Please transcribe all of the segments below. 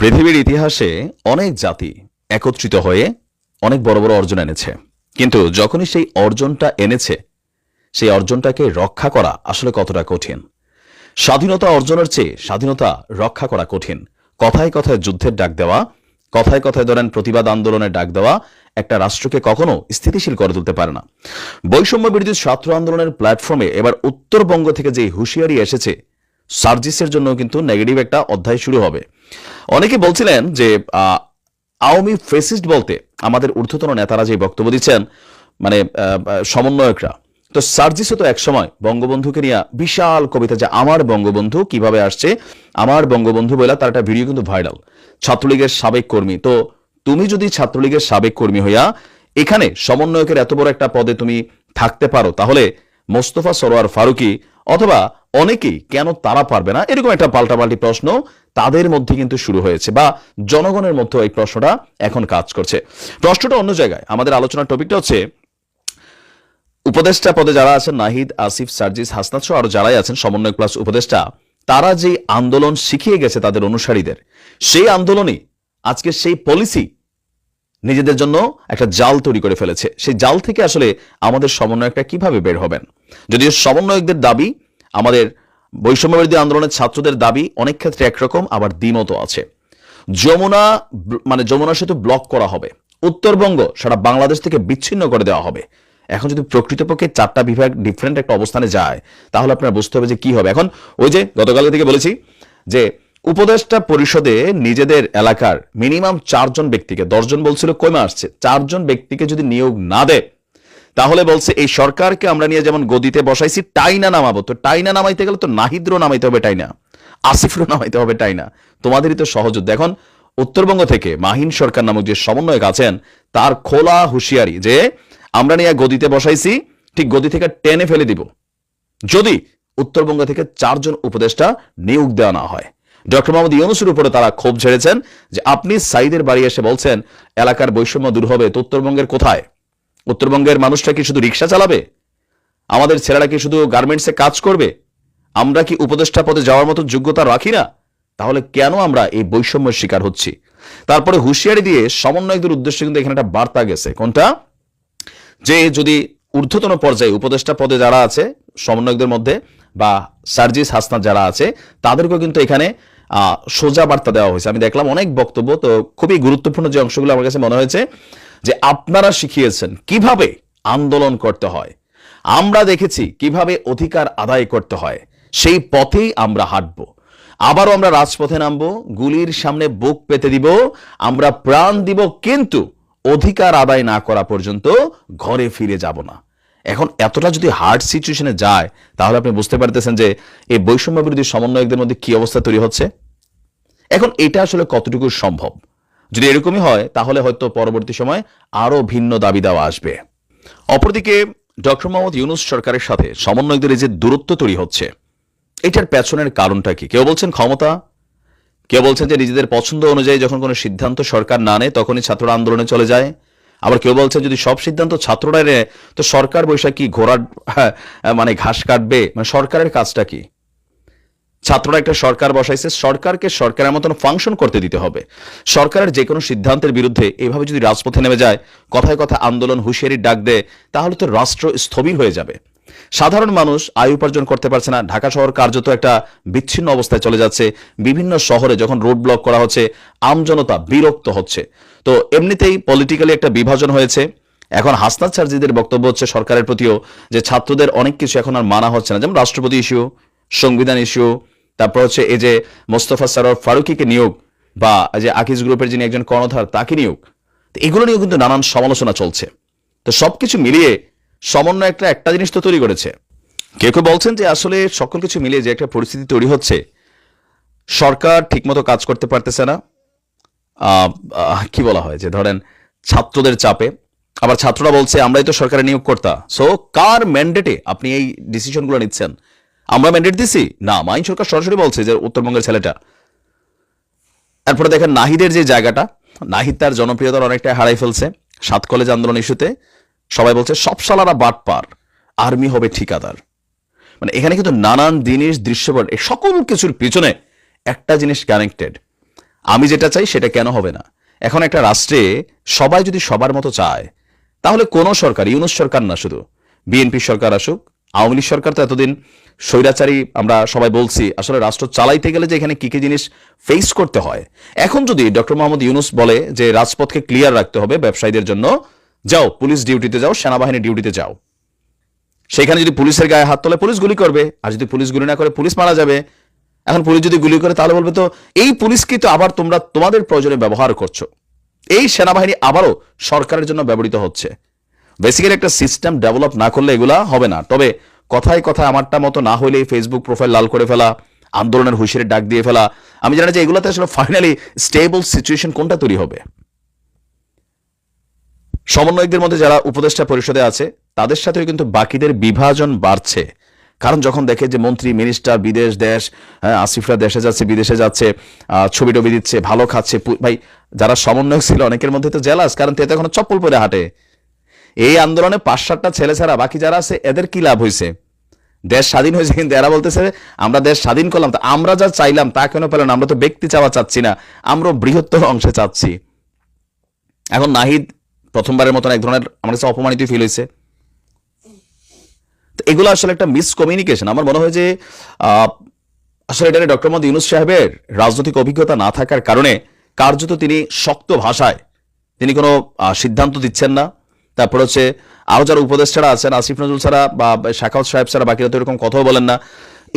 পৃথিবীর ইতিহাসে অনেক জাতি একত্রিত হয়ে অনেক বড় বড় অর্জন এনেছে। কিন্তু যখনই সেই অর্জনটা এনেছে, সেই অর্জনটাকে রক্ষা করা আসলে কতটা কঠিন? স্বাধীনতা অর্জনের চেয়ে স্বাধীনতা রক্ষা করা কঠিন। কথায় কথায় যুদ্ধের ডাক দেওয়া, কথায় কথায় ধরেন প্রতিবাদ আন্দোলনের ডাক দেওয়া একটা রাষ্ট্রকে কখনো স্থিতিশীল করে তুলতে পারে না। বৈষম্য বিরোধী ছাত্র আন্দোলনের প্ল্যাটফর্মে এবার উত্তরবঙ্গ থেকে যে হুঁশিয়ারি এসেছে, সার্জিসের জন্য কিন্তু নেগেটিভ একটা অধ্যায় শুরু হবে। অনেকে বলছিলেন যে আওয়ামী ফেসিস্ট বলতে আমাদের ঊর্ধ্বতন নেতারা যে বক্তব্য দিচ্ছেন মানে সমন্বয়করা। তো সার্জিসও তো একসময় বঙ্গবন্ধুকে নিয়ে বিশাল কবিতা, যে আমার বঙ্গবন্ধু কীভাবে আসছে, আমার বঙ্গবন্ধু বলে তার একটা ভিডিও কিন্তু ভাইরাল, ছাত্রলীগের সাবেক কর্মী। তো তুমি যদি ছাত্রলীগের সাবেক কর্মী হইয়া এখানে সমন্বয়কের এত বড় একটা পদে তুমি থাকতে পারো, তাহলে মোস্তফা সরোয়ার ফারুকি অথবা অনেকেই কেন তারা পারবে না? এরকম একটা পাল্টাপাল্টি প্রশ্ন তাদের মধ্যে কিন্তু শুরু হয়েছে বা জনগণের মধ্যে এই প্রশ্নটা এখন কাজ করছে। প্রশ্নটা অন্য জায়গায়। আমাদের আলোচনার টপিকটা হচ্ছে, উপদেষ্টা পদে যারা আছেন, নাহিদ, আসিফ, সার্জিস, হাসনাত সহ আরও যারাই আছেন সমন্বয় প্লাস উপদেষ্টা, তারা যে আন্দোলন শিখিয়ে গেছে তাদের অনুসারীদের, সেই আন্দোলনই আজকে সেই পলিসি নিজেদের জন্য একটা জাল তৈরি করে ফেলেছে। সেই জাল থেকে আসলে আমাদের সমন্বয়কটা কীভাবে বের হবেন? যদিও সমন্বয়কদের দাবি আমাদের বৈষম্যবিরোধী আন্দোলনের ছাত্রদের দাবি অনেক ক্ষেত্রে একরকম, আবার দ্বিমতও আছে। যমুনা মানে যমুনা সেতু ব্লক করা হবে। উত্তরবঙ্গ সারা বাংলাদেশ থেকে বিচ্ছিন্ন করে দেওয়া হবে। এখন যদি প্রকৃতপক্ষে চারটা বিভাগ ডিফারেন্ট একটা অবস্থানে যায়, তাহলে আপনার বুঝতে হবে যে কি হবে। এখন ওই যে গতকাল থেকে বলেছি যে উপদেষ্টা পরিষদে নিজেদের এলাকার মিনিমাম চারজন ব্যক্তিকে, দশজন বলছিল কমে আসছে, চারজন ব্যক্তিকে যদি নিয়োগ না দেয় তাহলে বলছে, এই সরকারকে আমরা নিয়ে যেমন গদিতে বসাইছি, টাইনা নামাবো। তো টাইনা নামাইতে গেলে তো নাহিদ্র নামাইতে হবে টাইনা, আসিফরও নামাইতে হবে টাইনা। তোমাদেরই তো সহযোদ্ধা এখন উত্তরবঙ্গ থেকে মাহিন সরকার নামক যে সমন্বয়ক আছেন, তার খোলা হুঁশিয়ারি যে, আমরা নিয়ে গদিতে বসাইছি, ঠিক গদি থেকে টেনে ফেলে দিব। যদি উত্তরবঙ্গ থেকে চারজন উপদেষ্টা নিয়োগ দেওয়া না হয়। ডক্টর মোহাম্মদ ইউনুসের উপরে তারা ক্ষোভ ঝেড়েছেন যে, আপনি সাইদের বাড়ি এসে বলছেন, এলাকার বৈষম্য দূর হবে, তো উত্তরবঙ্গের কোথায়? উত্তরবঙ্গের মানুষটা কি শুধু রিক্সা চালাবে? আমাদের ছেলেরা কি শুধু গার্মেন্টসে কাজ করবে? আমরা কি উপদেষ্টা পদে যাওয়ার মতো যোগ্যতা রাখি না? তাহলে কেন আমরা এই বৈষম্যের শিকার হচ্ছি? তারপরে হুঁশিয়ারি দিয়ে সমন্বয়কদের উদ্দেশ্যে কিন্তু এখানে একটা বার্তা গেছে। কোনটা? যে যদি ঊর্ধ্বতন পর্যায়ে উপদেষ্টা পদে যারা আছে, সমন্বয়কদের মধ্যে, বা সার্জিস হাসনাত যারা আছে, তাদেরকেও কিন্তু এখানে সোজা বার্তা দেওয়া হয়েছে। আমি দেখলাম অনেক বক্তব্য, তো খুবই গুরুত্বপূর্ণ যে অংশগুলো আমার কাছে মনে হয়েছে। যে আপনারা শিখিয়েছেন কীভাবে আন্দোলন করতে হয়, আমরা দেখেছি কীভাবে অধিকার আদায় করতে হয়, সেই পথেই আমরা হাঁটবো। আবারও আমরা রাজপথে নামবো, গুলির সামনে বুক পেতে দিব, আমরা প্রাণ দিব, কিন্তু অধিকার আদায় না করা পর্যন্ত ঘরে ফিরে যাব না। এখন এতটা যদি হার্ড সিচুয়েশনে যায়, তাহলে আপনি বুঝতে পারতেছেন যে এই বৈষম্য বিরোধী সমন্বয়কদের মধ্যে কি অবস্থা তৈরি হচ্ছে? এখন এটা আসলে কতটুকু সম্ভব? যদি এরকমই হয় তাহলে হয়তো পরবর্তী সময় আরও ভিন্ন দাবি দেওয়া আসবে। অপরদিকে ডক্টর মোহাম্মদ ইউনুস সরকারের সাথে সমন্বয়কদের যে দূরত্ব তৈরি হচ্ছে এটার পেছনের কারণটা কি? কেউ বলছেন ক্ষমতা? কেউ বলছেন যে নিজেদের পছন্দ অনুযায়ী যখন কোনো সিদ্ধান্ত সরকার না নেয় তখনই ছাত্ররা আন্দোলনে চলে যায়। আবার কেউ বলছেন যদি সব সিদ্ধান্ত ছাত্ররা নেয় তো সরকার বৈশাখ কি ঘোড়ার হ্যাঁ, মানে ঘাস কাটবে। মানে সরকারের কাজটা কি? ছাত্ররা একটা সরকার বসাইছে, সরকারকে সরকারের মতন ফাংশন করতে দিতে হবে। সরকারের যে কোনো সিদ্ধান্তের বিরুদ্ধে এভাবে যদি রাজপথে নেমে যায়, কথায় কথা আন্দোলন হুঁশিয়ারির ডাক দেয়, তাহলে তো রাষ্ট্র স্থবির হয়ে যাবে। সাধারণ মানুষ আয় উপার্জন করতে পারছে না, ঢাকা শহর কার্যত একটা বিচ্ছিন্ন অবস্থায় চলে যাচ্ছে। বিভিন্ন শহরে যখন রোড ব্লক করা হচ্ছে, আমজনতা বিরক্ত হচ্ছে। তো এমনিতেই পলিটিক্যালি একটা বিভাজন হয়েছে। এখন হাসনাত সার্জিদের বক্তব্য হচ্ছে সরকারের প্রতিও, যে ছাত্রদের অনেক কিছু এখন আর মানা হচ্ছে না। যেমন রাষ্ট্রপতি ইস্যু সংবিধান ইস্যু তারপর হচ্ছে এই যে মোস্তফা সরোয়ার ফারুকিকে নিয়োগ বা যে আকিজ গ্রুপের যিনি একজন কর্ণধার, তাকে নিয়োগ। তো এগুলো নিয়েও কিন্তু নানান সমালোচনা চলছে। তো সবকিছু মিলিয়ে সমন্বয় একটা একটা জিনিস তো তৈরি করেছে। কেউ কেউ বলছেন যে আসলে সকল কিছু মিলিয়ে যে একটা পরিস্থিতি তৈরি হচ্ছে, সরকার ঠিকমতো কাজ করতে পারতেছে না। কি বলা হয় যে ধরেন ছাত্রদের চাপে। আবার ছাত্ররা বলছে, আমরাই তো সরকারের নিয়োগ কর্তা সো কার ম্যান্ডেটে আপনি এই ডিসিশনগুলো নিচ্ছেন? আমরা ম্যান্ডেট দিছি? না মাইন সরকার সরাসরি বলছে যে উত্তরবঙ্গের ছেলেটা। তারপরে দেখেন নাহিদের যে জায়গাটা, নাহিদ তার জনপ্রিয়তার অনেকটা হারাই ফেলছে। সাত কলেজ আন্দোলন ইস্যুতে সবাই বলছে সব সালারা বাটপার আর্মি হবে ঠিকাদার। মানে এখানে কিন্তু নানান জিনিস, দৃশ্যপট এই সকল কিছুর পিছনে একটা জিনিস কানেক্টেড আমি যেটা চাই সেটা কেন হবে না? এখন একটা রাষ্ট্রে সবাই যদি সবার মতো চায়, তাহলে কোন সরকার, ইউনুস সরকার না শুধু, বিএনপি সরকার আসুক আওয়ামী লীগ সরকার তো এতদিন স্বৈরাচারী, আমরা সবাই বলছি, আসলে রাষ্ট্র চালাইতে গেলে যে এখানে কি কি জিনিস ফেস করতে হয়। এখন যদি ডক্টর মোহাম্মদ ইউনুস বলে যে রাজপথকে ক্লিয়ার রাখতে হবে ব্যবসায়ীদের জন্য, যাও, পুলিশ ডিউটিতে যাও, সেনাবাহিনী ডিউটিতে যাও। সেখানে যদি পুলিশের গায়ে হাত তোলে, পুলিশ গুলি করবে। আর যদি পুলিশ গুলি না করে, পুলিশ মারা যাবে। এখন পুলিশ যদি গুলি করে, তাহলে বলবে তো, এই পুলিশকে তো আবার তোমরা তোমাদের প্রয়োজনে ব্যবহার করছ। এই সেনাবাহিনী আবারও সরকারের জন্য ব্যবহৃত হচ্ছে। বেসিক্যালি একটা সিস্টেম ডেভেলপ না করলে এগুলা হবে না। তবে কথায় কথায় আমারটা মতো না হলে ফেসবুক প্রোফাইল লাল করে ফেলা আন্দোলনের হুঁশিয়ারের ডাক দিয়ে ফেলা আমি জানি যে এগুলোতে আসলে ফাইনালি স্টেবল সিচুয়েশন কোনটা তৈরি হবে। সমন্বয়কদের মধ্যে যারা উপদেষ্টা পরিষদে আছে তাদের সাথেও কিন্তু বাকিদের বিভাজন বাড়ছে। কারণ যখন দেখে যে মন্ত্রী মিনিস্টার বিদেশ দেশ হ্যাঁ, আসিফরা দেশে যাচ্ছে বিদেশে যাচ্ছে ছবি টবি দিচ্ছে ভালো খাচ্ছে ভাই যারা সমন্বয়ক ছিল অনেকের মধ্যে তো জেলাস কারণ তেতে এখনও চপ্পল পরে হাঁটে। এই আন্দোলনে পাঁচ সাতটা ছেলে ছাড়া বাকি যারা আছে, এদের কি লাভ হয়েছে দেশ স্বাধীন হয়েছে কিন্তু এরা বলতেছে, আমরা দেশ স্বাধীন করলাম, তা আমরা যা চাইলাম তা কেন পেলাম আমরা তো ব্যক্তি চাওয়া চাচ্ছি না, আমরা বৃহত্তর অংশে চাচ্ছি। এখন নাহিদ প্রথমবারের মতন এক ধরনের আমার কাছে অপমানিত ফিল হয়েছে তো এগুলো আসলে একটা মিসকমিউনিকেশন আমার মনে হয় যে আসলে এটা ডক্টর মোহাম্মদ ইউনুস সাহেবের রাজনৈতিক অভিজ্ঞতা না থাকার কারণে কার্যত তিনি শক্ত ভাষায় তিনি কোনো সিদ্ধান্ত দিচ্ছেন না। তারপর হচ্ছে আরও যারা উপদেষ্টারা আছেন, আসিফ নজরুল ছাড়া বা শাখাউত সাহেব ছাড়া বাকিরা তো এরকম কথাও বলেন না।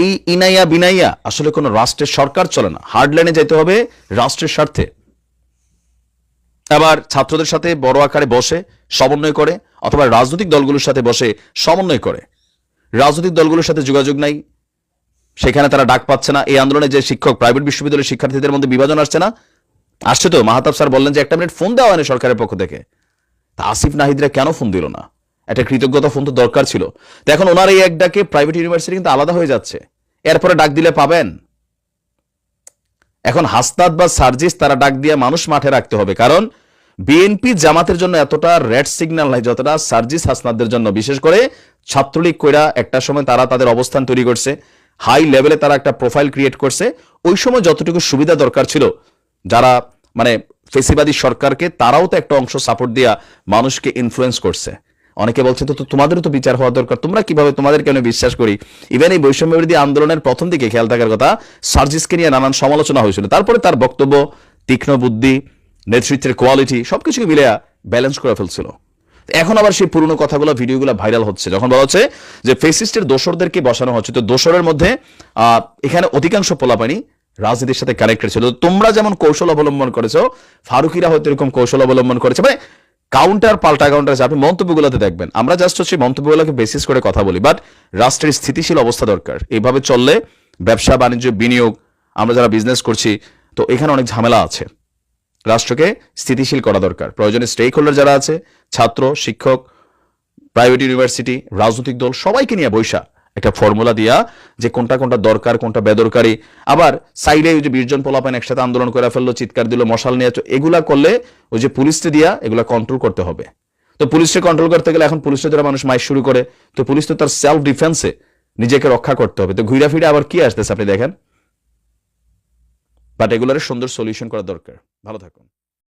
এই ইনাইয়া বিনাইয়া আসলে কোনো রাষ্ট্রের সরকার চলে না। হার্ড লাইনে যেতে হবে রাষ্ট্রের স্বার্থে। আবার ছাত্রদের সাথে বড় আকারে বসে, সমন্বয় করে, অথবা রাজনৈতিক দলগুলোর সাথে বসে, সমন্বয় করে। রাজনৈতিক দলগুলোর সাথে যোগাযোগ নাই। সেখানে তারা ডাক পাচ্ছে না। এই আন্দোলনে যে শিক্ষক প্রাইভেট বিশ্ববিদ্যালয়ের শিক্ষার্থীদের মধ্যে বিভাজন আসছে না। আসছে তো? মাহাতাব স্যার বললেন যে, একটা মিনিট ফোন দেওয়া হয়নি সরকারের পক্ষ থেকে। তা আসিফ নাহিদরা কেন ফোন দিল না? একটা কৃতজ্ঞতা ফোন তো দরকার ছিল। তো এখন ওনার এই এক ডাকে প্রাইভেট ইউনিভার্সিটি কিন্তু আলাদা হয়ে যাচ্ছে। এরপরে ডাক দিলে পাবেন? এখন হাসনাত বা সার্জিস তারা ডাক দিয়ে মানুষ মাঠে রাখতে হবে। কারণ বিএনপি জামাতের জন্য এতটা রেড সিগন্যাল নাই, যতটা সার্জিস হাসনাতদের জন্য। বিশেষ করে ছাত্রলীগ কইরা একটা সময় তারা তাদের অবস্থান তৈরি করছে হাই লেভেলে তারা একটা প্রোফাইল ক্রিয়েট করছে। ওই সময় যতটুকু সুবিধা দরকার ছিল, যারা মানে ফেসিবাদী সরকারকে তারাও তো একটা অংশ সাপোর্ট দিয়া মানুষকে ইনফ্লুয়েন্স করছে। অনেকে বলছে, তো তোমাদেরও তো বিচার হওয়া দরকার, তোমরা কীভাবে তোমাদের কেন বিশ্বাস করি? ইভেন এই বৈষম্য বিরোধী আন্দোলনের প্রথম দিকে, খেয়াল থাকার কথা, সার্জিসকে নিয়ে নানান সমালোচনা হয়েছিল। তারপরে তার বক্তব্য, তীক্ষ্ণ বুদ্ধি, নেতৃত্বের কোয়ালিটি সবকিছুকে মিলে ব্যালেন্স করে ফেলছিল। এখন আবার সেই পুরনো কথাগুলো, ভিডিওগুলো ভাইরাল হচ্ছে। যখন বলা হচ্ছে যে ফেসিস্টের দোসরদেরকে বসানো হচ্ছে, তো দোসরের মধ্যে এখানে অধিকাংশ পোলাপানি রাজনীতির সাথে কানেক্টেড ছিল। তোমরা যেমন কৌশল অবলম্বন করেছ, ফারুকিরা হয়তো এরকম কৌশল অবলম্বন করেছে। মানে কাউন্টার পাল্টা কাউন্টার আছে। আপনি মন্তব্যগুলোতে দেখবেন। আমরা জাস্ট হচ্ছে মন্তব্যগুলোকে বেসিস করে কথা বলি। বাট রাষ্ট্রের স্থিতিশীল অবস্থা দরকার। এইভাবে চললে ব্যবসা, বাণিজ্য, বিনিয়োগ, আমরা যারা বিজনেস করছি, তো এখানে অনেক ঝামেলা আছে। রাষ্ট্রকে স্থিতিশীল করা দরকার। প্রয়োজনে স্টেক হোল্ডার যারা আছে, ছাত্র, শিক্ষক প্রাইভেট ইউনিভার্সিটি রাজনৈতিক দল, সবাইকে নিয়ে বৈশা। একটা ফর্মুলা দিয়া যে কোনটা কোনটা দরকার, কোনটা বেদরকারি। আবার সাইডে ওই যে বিশজন পোলাপান একসাথে আন্দোলন করে ফেলল, চিৎকার দিল, মশাল নিয়ে এগুলা করলে ওই যে পুলিশকে দিয়া এগুলা কন্ট্রোল করতে হবে। তো পুলিশকে কন্ট্রোল করতে গেলে এখন পুলিশে যারা মানুষ মাইক শুরু করে। তো পুলিশ তো তার সেলফ ডিফেন্সে নিজেকে রক্ষা করতে হবে। তো ঘুরা ফিরে আবার কি আসতেছে আপনি দেখেন? বাট এগুলোর সুন্দর সলিউশন করা দরকার। ভালো থাকুন।